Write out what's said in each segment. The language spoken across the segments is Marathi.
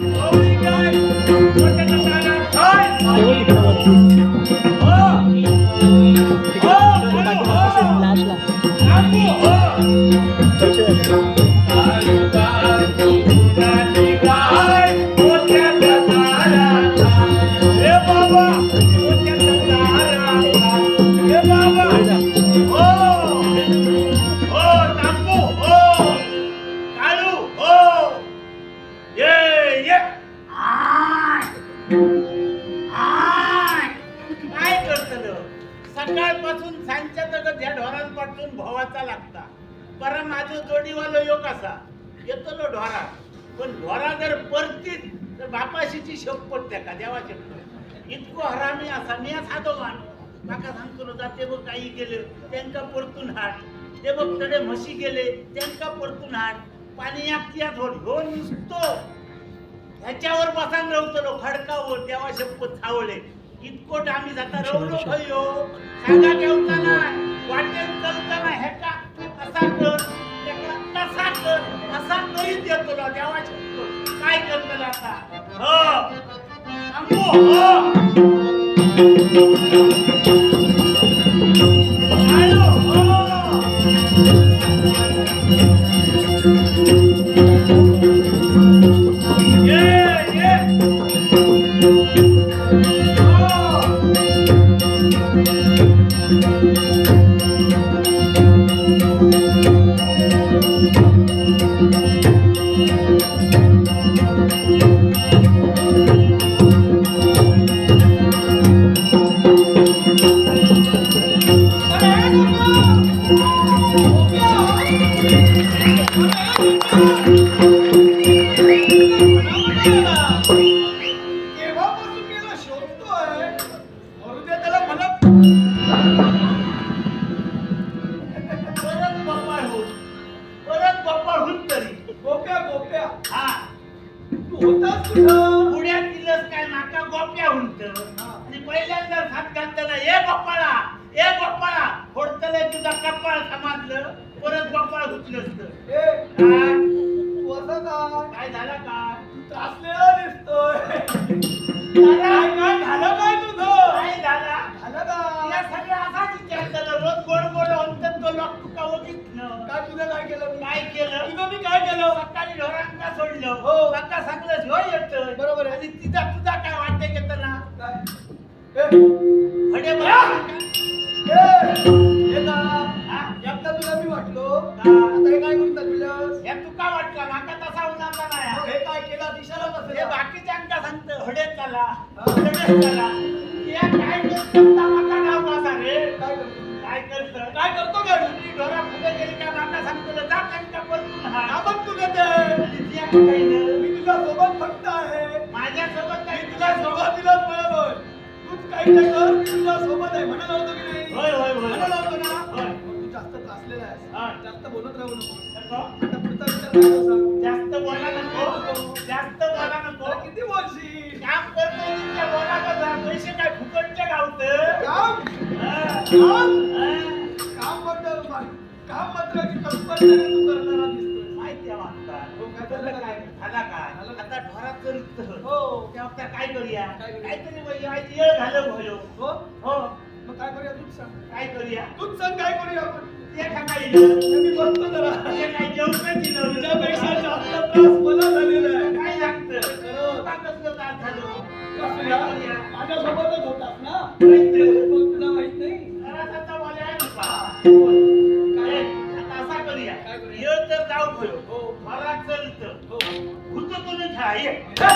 Oh. कसा? येतलो ढोरा. पण ढोरा जर परतीत तर बापाशीची शपथ त्या देवा शपथ इतको हरामी असा मी साधो माणूस. माका सांगतो जाते बघ काही गेले त्यांका परतून हाट ते बघ तडे म्हशी गेले त्यांका परतून हाट पाणी या धोड ह्यो नुसतो. ह्याच्यावर बसान रवतलो खडकावर देवा शपथ सावळे इतकोट आम्ही जाता रवलो खयो सांगा ठेवताना वाटेल चलताना ह्याका असा कर त्याका तसा कर ना देवा काय करतो आता? हो. आंबो हो. ए गोपाळा ए गोपाळा फोडतले तुझा कपाळ समाजलं परत गोपाळ तर ए काय? झालं त्रासलेला दिसतोय. झालं? काय तुझं? काय झाला? झालं या का सगळं असाच विचार केला. रोज गोड गोड म्हणतात तो लोक तुका काय तुझं काय केलं काय केलं? तुझं मी काय केलं? सकाळी ढोरांना सोडलं. हो. हो येत. बरोबर. आणि तिचा तुझा काय वाटते घेताना काय? हे का? हा? एकदा तुला मी वाटलो का? आता हे काय करून दाखविलंस? हे तुका वाटला माका तसा उन्हाचा मग नाही हे काय केलं दिशाला हे कसं बाकीच्यांका सांगतं हडे चला हा. हडे चला या काय करता माका नाव कसा रे काय करतो काय करतं काय करतो काय तुझी ढोरा पुढे गेली का माका सांगतो जा त्यांच्या परतून हा तुझं ते. मी तुझ्या सोबत फक्त आहे माझ्यासोबत मी काही तुझ्या सुरुवातीलाच मिळालोय तूच काही नाही कर मी तुझ्या सोबत आहे. म्हणाला होतो की नाही? होय होय होय. म्हणाला होतो ना? होय. मग तू जास्त त्रासलेला हा. आहेस जास्त बोलत राहू नको. नको. आता पुढचा विचार काय होता सांग जास्त बोला नको. जास्त बोला नको. किती बोलशील? काम करतो तितक्या बोला बघा पैसे काय गावत काम? काम? कामबद्दल काम मात्र की काय? आता ढोरात चरित हो. तेव्हा आता काय करूया? काहीतरी आज येळ घालव भयो हो? हो. मग काय करूया? तूच सांग. काय करूया? तूच सांग काय करूया आपण? ते खाईल मी बसतो जरा. ते काय जेवण दिलं तुझ्यापेक्षा जास्त त्रास मला झालेला आहे. काय लागतं कसलं त्रास झालं? माझ्यासोबतच ना? तुला माहीत नाही? घराचा नुसता. काय? आता असा करूया? येळ तर जाऊ भयो हो. मला चलत खा ये काय?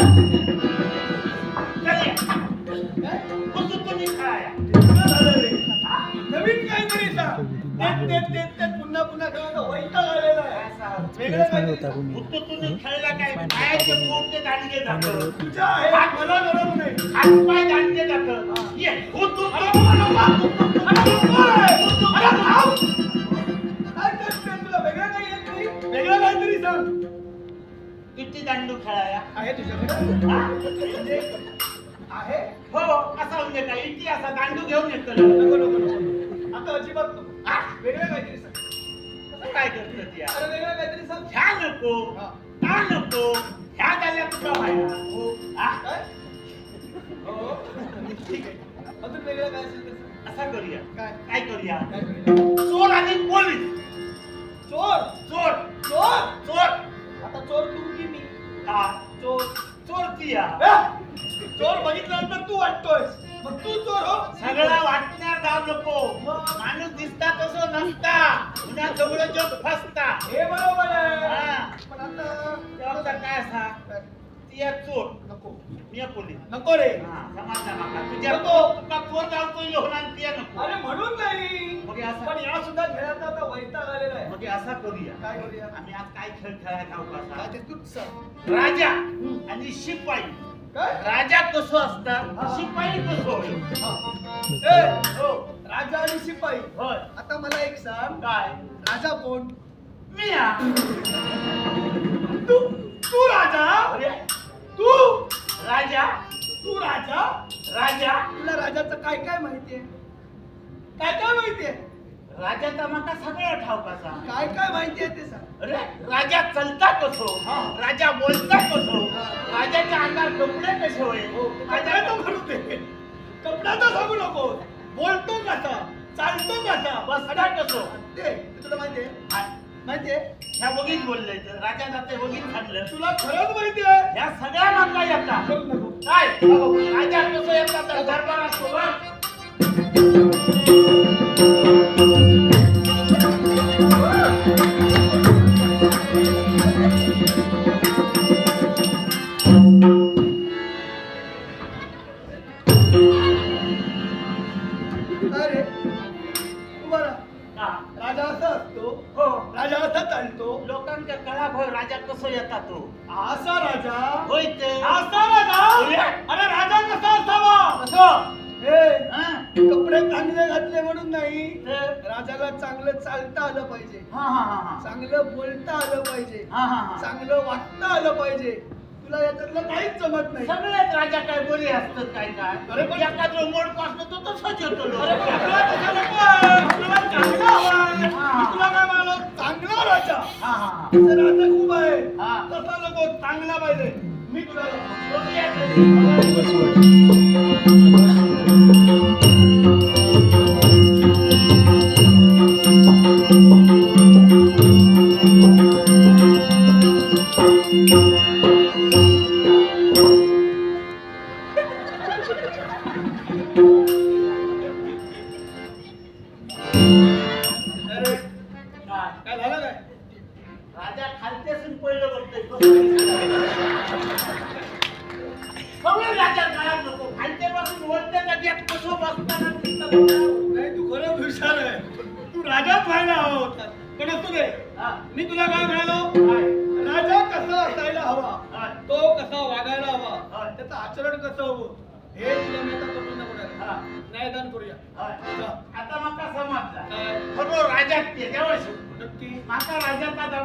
रे. नवीन तेच पुन्हा पुन्हा खेळायचं वैताग आलेला आहे वेगळं नाही काहीतरी होता सांग. किती दांडू खेळाया आहे तुझ्याकडे? हा? आहे? हो असा म्हणजे काय इटी असा दांडू घेऊन येतो. नको नको नको आता अजिबात नको. हा? वेगळं काहीतरी सांग. काय करतो ती अरे वेगळं काहीतरी सांग. ह्या नको. हा. हा नको. ह्या झाल्या तुका माया हा? काय? हो. ठीक आहे. अजून वेगळं काय असेल असा करूया. काय? काय करूया? काय करूया? सगळं जग फसता हे बरोबर आहे. हा. पण आता काय असा? ती या चोर. नको. मी पोलीस नको रे. हा, समाधान नका. तुझ्या नको. तुका चोर जावतो होणार ती या नको. अरे म्हणून नाही. मग हे असं- पण या सुद्धा खेळाचा आता वैताग आलेला आहे. मग हे असा करूया. काय करूया? आम्ही आज काय खेळ खेळायला खाऊ काय ते तूच सांग. राजा आणि शिपाई. काय? राजा कसं असता हा. शिपाई कसं ए, हो. राजा आणि शिपाई होय. आता मला एक सांग. काय? राजा कोण? मी या तू तू राजा? अरे, तू? राजा? तू राजा? राजा? तुला राजाचं काय काय माहितीये? काय काय माहितीये? राजाचा माका सगळं ठाऊक असा काय काय माहितीये ते सांग. अरे राजा चलता कसो? राजा बोलता कसो? हा. राजाच्या अंगात कपडे कसे होईल? कपडा राजा तर म्हणू दे. कपडा तर सांगू नको बोलतो कसा? चालतो कसा? कसो ते ते तुला माहितीये? माहितीये? ह्या बघीत बोलले राजा जाते बघीत सांगलं तुला खरंच माहितीये? ह्या सगळ्या माका येतात. काय? राजा कसं येतात? दरबारात लोकांच्या कळा भय राजा कसं येतात तो असा राजा? होय ते. असा राजा. अरे राजा कसा असावा? कसं? हे हा? कपडे चांगले घातले म्हणून नाही. राजाला चांगलं चालता आलं पाहिजे. हा हा हा हा. चांगलं बोलता आलं पाहिजे. हा हा हा. चांगलं वागता आलं पाहिजे. तुला याच्यातलं काहीच जमत नाही सगळेच राजा काय बोली असतात काय काय अरे पण- एखादं मोड पासलं तो तसंच येतो. अरे पण तुला. तुला चांगला हवाय. मी तुला काय म्हणालो चांगला राजा हा हा राजा खूप आहे हा. तसा नको चांगला पाहिजे मी तुला तरी. करूया. आता माका समजला. खरो राजा त्याच्यावर. नक्की. माका राजाचा जमता ना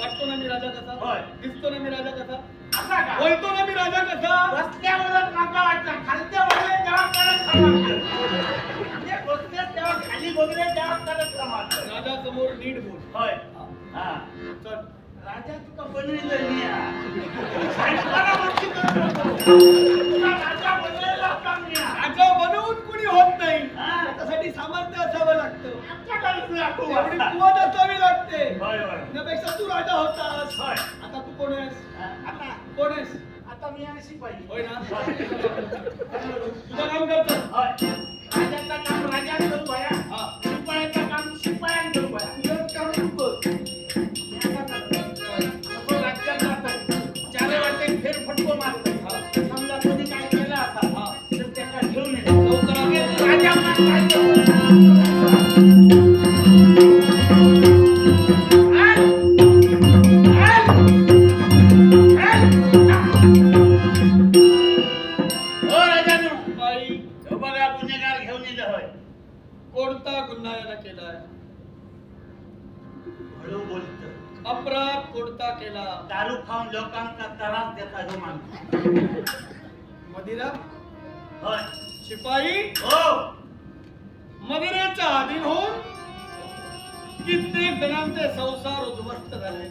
वाटतो ना मी राजा कसा? होय. दिसतो ना मी राजा कसा? असा का? बोलतो ना मी राजा कसा? बसल्यावरच माका वाटलं खालच्या बघले तेव्हा करत समजलं. तेव्हा खाली बघले तेव्हा करत समजलं. राजा समोर नीट बोल. होय. हा. हा. चल. राजा तुका बनविलं नाही हा. साहेबाला वरती करू नको. तुला राजा बनलेला काम नाही हा. राजा कुणी होत नाही. त्याच्यासाठी सामर्थ्य असावं लागतं. एवढी. कुवत असावी लागते. त्यापेक्षा तू राजा होतास. आता तू कोण आहेस? आता कोण आहेस? आता मी आणि शिपाई होय ना? लोकांचा त्रास देता माणूस. मदिरा? होय. शिपाई? हो. मदिरेच्या अधीन होऊन कित्येक जणांचे संसार उद्ध्वस्त झाले?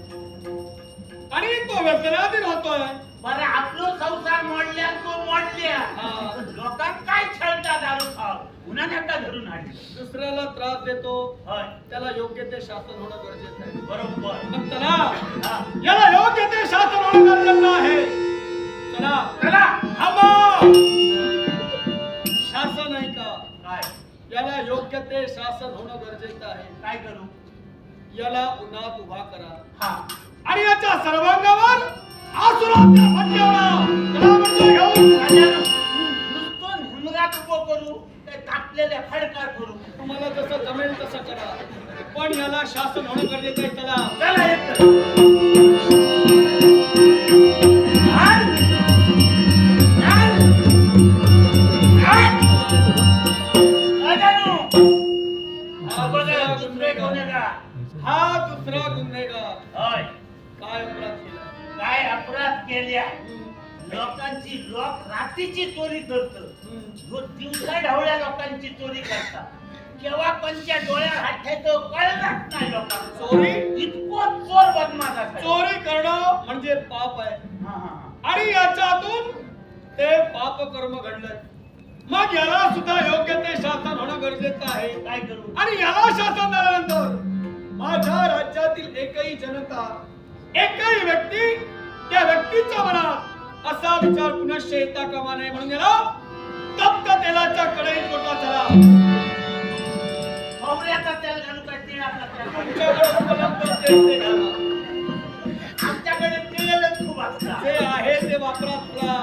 आणि तो व्यसनाधीन होतोय. बरं आपलो संसार मोडल्या तो मोडल्या हा. लोकांना काय छळता दारू खाव? उन्हा का धरून आणली दुसऱ्याला त्रास देतो. त्याला योग्य ते शासन होणं गरजेचं आहे. बरोबर. मग चला. याला योग्य ते शासन होणं गरजेचं आहे. चला. चला. शासन आहे का? काय? याला योग्य ते शासन होणं गरजेचं आहे. काय करू? याला उन्हात उभा करा. हा. आणि याच्या सर्वांगावर त्याला तुम्हाला जसं जमेल तसं करा. पण याला शासन होणं गरजेचं आहे चला चला एक हा दुसरा गुन्हेगार. काय अपराध? अपराध केल्या. लोकांची लोक रात्रीची चोरी करत. दिवसा ढवळ्या लोकांची चोरी करतात केव्हा कोणच्या डोळ्यात हात ठेवतो कळत नाही लोकांना चोरी? इतको चोर बदमाश. चोरी करणं म्हणजे पाप आहे. हा, हा, हा. आणि याच्यातून ते पाप कर्म घडलंय. मग याला सुद्धा योग्य ते शासन होणं गरजेचं आहे. काय करू? आणि याला शासन झाल्यानंतर माझ्या राज्यातील एकही जनता एकही व्यक्ती त्या व्यक्तीच्या मनात असा विचार पुनश्च येता कामा नये म्हणून याला तप्त तेलाच्या कढईत मोठा चला ते घाला. आमच्याकडे तेलच खूप असतात जे आहे ते वापरा तुला.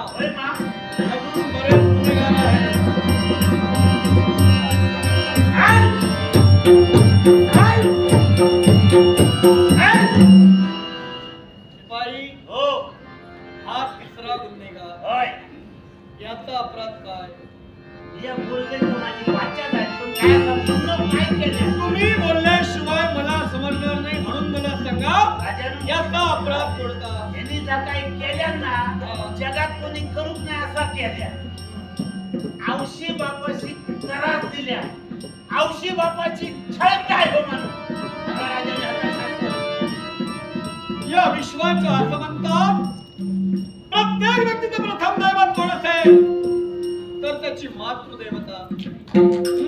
प्रत्येक व्यक्तीचं प्रथम दैवत कोण असेल तर त्याची मातृदेवता.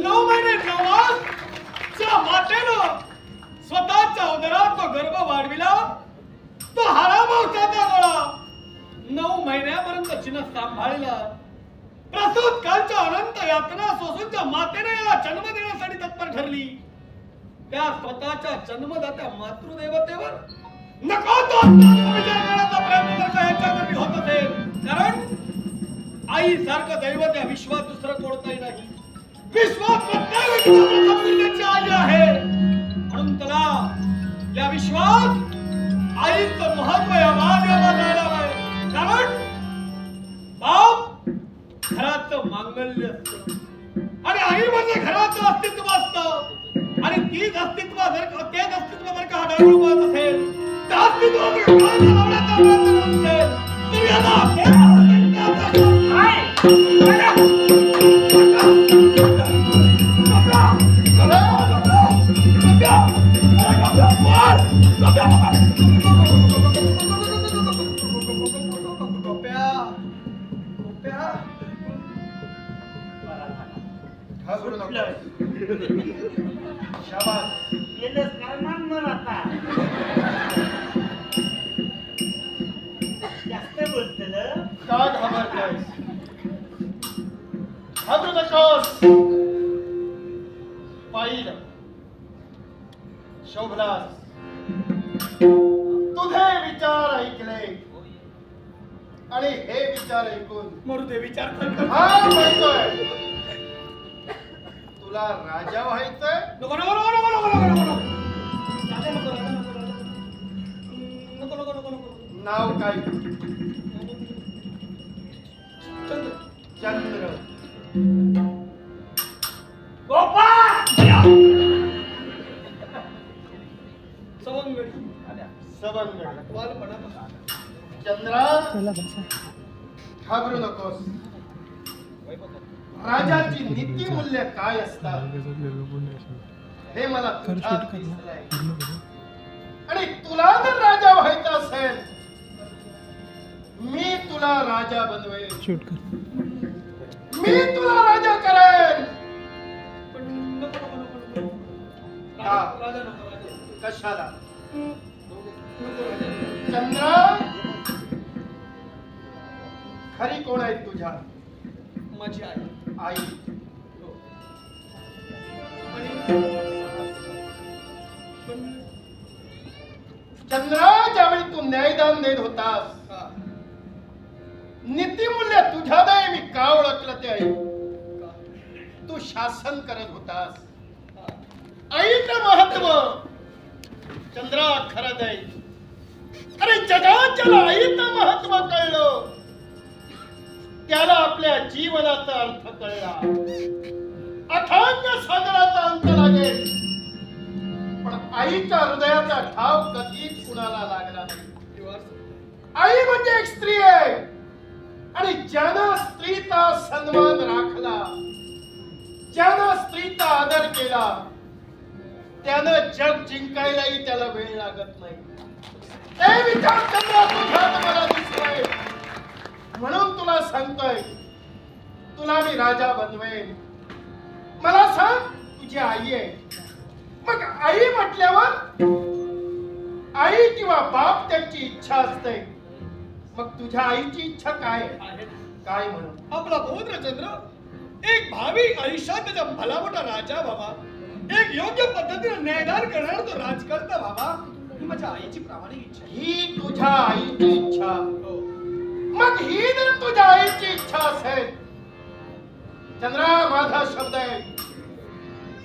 नऊ महिने नवाज मातेनं स्वतःच्या उदरात तो गर्भ वाढविला. तो हाडा मावसाचा गोळा नऊ महिन्यापर्यंत चिन्ह सांभाळला. प्रसूत कालच्या अनंत यातना सोसूनच्या मातेने याला जन्म देण्यासाठी तत्पर ठरली. त्या स्वतःच्या जन्मदात्या मातृदेवतेवर नको तो. विचार करण्याचा प्रयत्न करता का याच्यावरती होत असेल कारण आई सारखं दैवत या विश्वात दुसरं कोणताही नाही. विश्वात प्रत्येक आई आहे. म्हणून त्याला या विश्वात आईचं महत्त्व या महादेवा जायला हवंय. कारण बाप घराचं मांगल्य असत. आणि आई म्हणजे घराचं अस्तित्व असतं. आणि तीच अस्तित्व जर तेच अस्तित्व जर का हाडाळूपात असेल त्या अस्तित्वाचं घाण घालवण्याचा प्रयत्न करत असेल तर याला देवाचा हाय! गोप्या गोप्या घाबरू नको कुठलं? शाबास केलंच करणार मग आता का घाबरतोयस घाबरू नकोस पाहिलं शोभलास तुझे विचार ऐकले. आणि हे विचार ऐकून मरुदे विचार हा म्हणतोय तुला राजा व्हायचंय? नको नको नको नको नको नको नको. नको नको. नको नको नको नको. नाव काय? चंद्र गोपाळ सवंगडी चंद्रा घाबरू नकोस राजाची नीती मूल्य काय असतात हे मला आणि तुला जर राजा व्हायचा असेल मी तुला राजा बनवेल मी तुला राजा करेन कशाला? चंद्र? खरी कोण आहे तुझ्या? माझी आई. आई. हो. चंद्र ज्यावेळी तू न्यायदान देत होतास नीतिमूल्य तुझ्यादय मी का ओळखलं ते आई? तू शासन करत होतास. आईचं महत्त्व चंद्रा खरं दय अरे जगात आईचं महत्त्व कळलं. त्याला आपल्या जीवनाचा अर्थ कळला. अथांग सागराचा अंत लागेल. पण आईच्या हृदयाचा ठाव कधीच कुणाला लागला नाही. आई म्हणजे एक स्त्री आहे. आणि ज्यानं स्त्रीचा सन्मान राखला. ज्यानं स्त्रीचा आदर केला. त्यानं जग जिंकायलाही त्याला वेळ लागत नाही. ते विचार चंद्रा तुझ्यात मला दिसतोय म्हणून तुला सांगतोय तुला मी राजा बनवेन. मला सांग तुझी आई आहे. मग आई म्हटल्यावर आई किंवा बाप त्यांची इच्छा असते. मग तुझ्या आईची इच्छा काय आहे. काय म्हणून आपला चंद्र एक भावी आयुष्यात त्याचा भला मोठा राजा व्हावा एक योग्य पद्धतीने न्यायदान करणारा तो राजकर्ता व्हावा ही माझ्या आईची प्रामाणिक इच्छा आहे. ही तुझ्या आईची इच्छा हो. मग ही जर तुझ्या आईची इच्छा असेल चंद्रा माझा शब्द आहे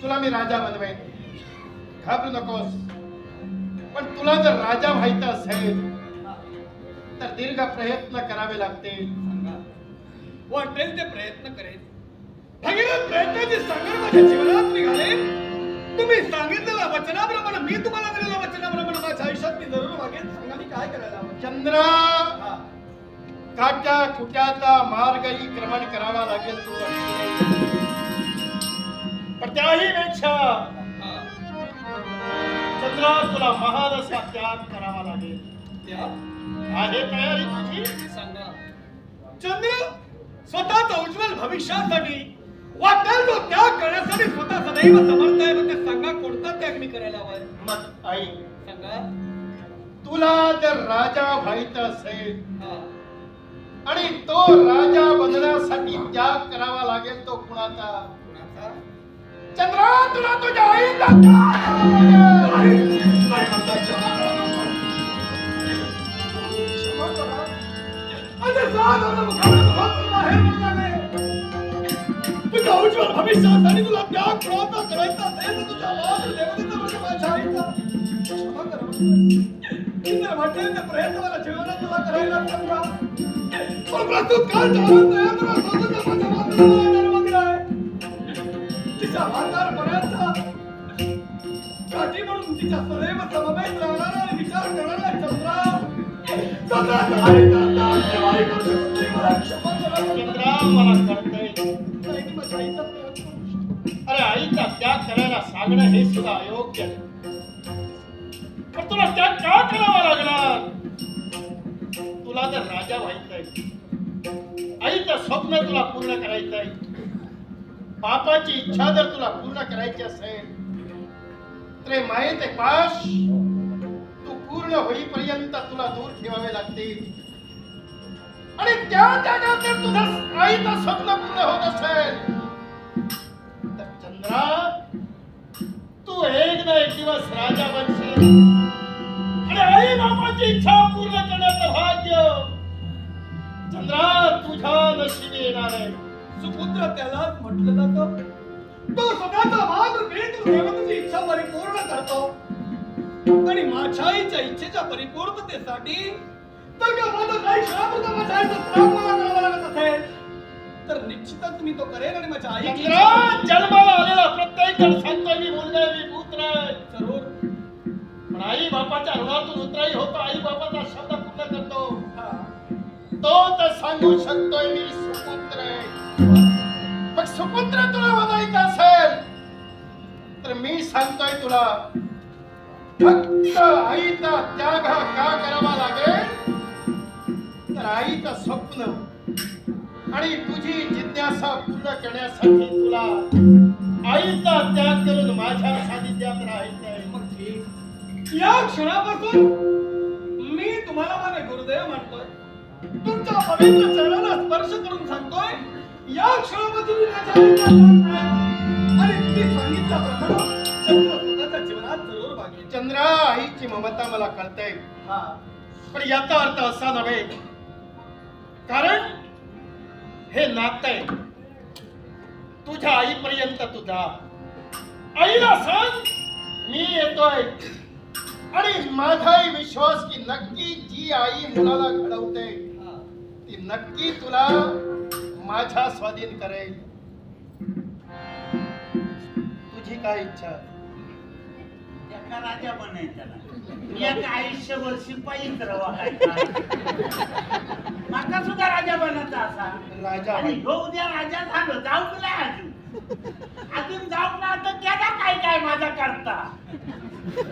तुला मी राजा बनवेन घाबरू नकोस पण तुला जर राजा व्हायचं असेल. तर दीर्घ प्रयत्न करावे लागतील. वाटेल ते प्रयत्न करेन. भगीरथ प्रयत्नाची संगर माझ्या जीवनात मी घालेन तुम्ही सांगितलेल्या वचनाप्रमाणे मी तुम्हाला दिलेल्या वचनाप्रमाणे माझ्या आयुष्यात मी जरूर वागेन. सांगा मी काय करायला हवं? चंद्रा हा. काट्या कुट्याचा मार्गही क्रमण करावा लागेल तू पण त्याही पेक्षा. चंद्रा तुला महान असा त्याग करावा लागेल. त्या आहे तयारी तुझी सांगा चंद्र स्वतःच्या उज्ज्वल भविष्यासाठी वाटेल तो त्याग करण्यासाठी स्वतः सदैव समर्थ आहे मग ते सांगा कोणता त्याग मी करायला हवाय मग आई। सांगा तुला जर राजा व्हायचं असेल. आणि तो राजा बनण्यासाठी त्याग करावा लागेल तो कुणाचा कुणाचा? चंद्रा तुला तुझ्या आईचा आता सात आता मुखाने मुखातून बाहेर पडताना. तुझ्या उज्ज्वल भविष्यासाठी तुला त्याग प्रयत्न करायचा असेल तर तुझ्या मात्र देवतेचा म्हणजे माझ्या आईचा क्षमा करा. किती वाटेल ते प्रयत्न मला जीवनात तुला करायला सांगा. पण प्रस्तुत काळ चालत नाही तुला सोबतच माझ्या मातृभूमीला अरे आईचा त्याग करायला सांगणं हे सुद्धा अयोग्य आहे. पण तुला त्याग का करावा लागणार तुला जर राजा व्हायचंय आईचं स्वप्न तुला पूर्ण करायचंय बापाची इच्छा जर तुला पूर्ण करायची असेल तर माहीत आहे पाश पूर्ण होईपर्यंत तुला दूर ठेवावे लागतील. आणि त्या जागात जर तुझं आईचं स्वप्न पूर्ण होत असेल. तर चंद्रा तू एक ना एक दिवस राजा बनशील. आणि आई बापाची इच्छा पूर्ण करण्याचं भाग्य. चंद्रा तुझ्या नशिबी येणार आहे. सुपुत्र त्यालाच म्हटलं जातं तो स्वतःचा मात्र भेट देवतेची इच्छा परिपूर्ण करतो. आणि माझ्या आईच्या इच्छेच्या परिपूर्णतेसाठी तर का माझं काही क्षणापुरता माझ्या आईचा त्याग मला करावा लागत असेल. तर निश्चितच मी तो करेन आणि माझ्या चंद्रा जन्माला आलेला प्रत्येक जण सांगतोय मी मुलगा मी पुत्र जरूर पण आई बापाच्या ऋणातून उतराई होतो आई बापाचा शब्द पूर्ण करतो. तो तर सांगू शकतोय मी सुपुत्र आहे. मग सुपुत्र तुला बनायचं असेल तर मी सांगतोय तुला फक्त आईचा त्याग का करावा लागेल? तर आईचं स्वप्न आणि तुझी जिज्ञासा पूर्ण करण्यासाठी तुला आईचा त्याग करून माझ्या सानिध्यात राहायचं आहे. मग ठीक. या क्षणापासून मी तुम्हाला माझे गुरुदेव म्हणतोय तुमच्या पवित्र चरणाला स्पर्श करून सांगतोय या क्षणापासून आणि तुम्ही सांगितलं प्रथम चंद्रा आईची ममता मला कळते हा. पण याचा अर्थ असा नव्हे. कारण हे नातं आहे तुझ्या आईपर्यंत तुझा आईला सांग मी येतोय. आणि माझाही विश्वास की नक्की जी आई मुलाला घडवते. ती नक्की तुला माझ्या स्वाधीन करेल. तुझी काय इच्छा? एका राजा बनायचा एक आयुष्यभर शिपाईच रवा काय? माका सुद्धा राजा बनायचा असा. राजा आणि ह्यो. उद्या राजा झालो जाऊ तुला अजून? अजून जाऊ ना तर केला काय काय माझा करता?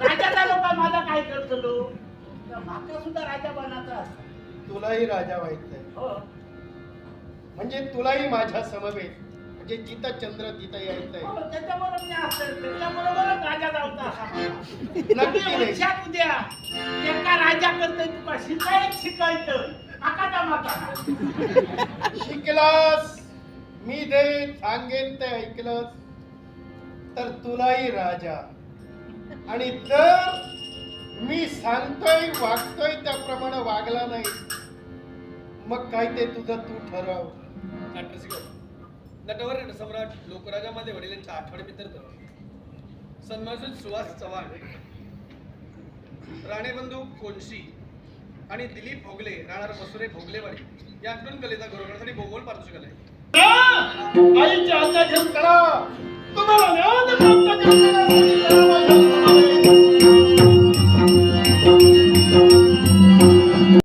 राजा झालो का माझा काय करतलो तर माका सुद्धा राजा बनायचा असा. तुलाही राजा व्हायचंय. हो. म्हणजे तुलाही माझ्या समवेत. म्हणजे जिथं चंद्र तिथं यायचंय. हो, त्याच्याबरोबर मी असेल त्याच्याबरोबरच राजा जाऊचा असा मला. नक्की तुम्ही नाही. लक्षात द्या एका राजा करतोय तुका शिकायत शिकायचं. आका माका शिकलास. मी दे सांगेन ते ऐकलंस. तर तुलाही राजा. आणि जर मी सांगतोय वागतोय त्याप्रमाणे वागला नाही मग काय ते तुझं तू ठरव. नटवर नटसम्राट लोकराजा लोकराजामध्ये वडिलांच्या आठवडे मित्र सन्मानित सुहास चव्हाण राणेबंधू कोनशी आणि दिलीप भोगले राहणार मसुरे भोगलेवाडी यांकडून कलेचा गौरवण्यासाठी भोगोल पारितोषिक आलंय. आईच्या आज्ञा घेऊन करा. तुम्हाला ज्ञान प्राप्त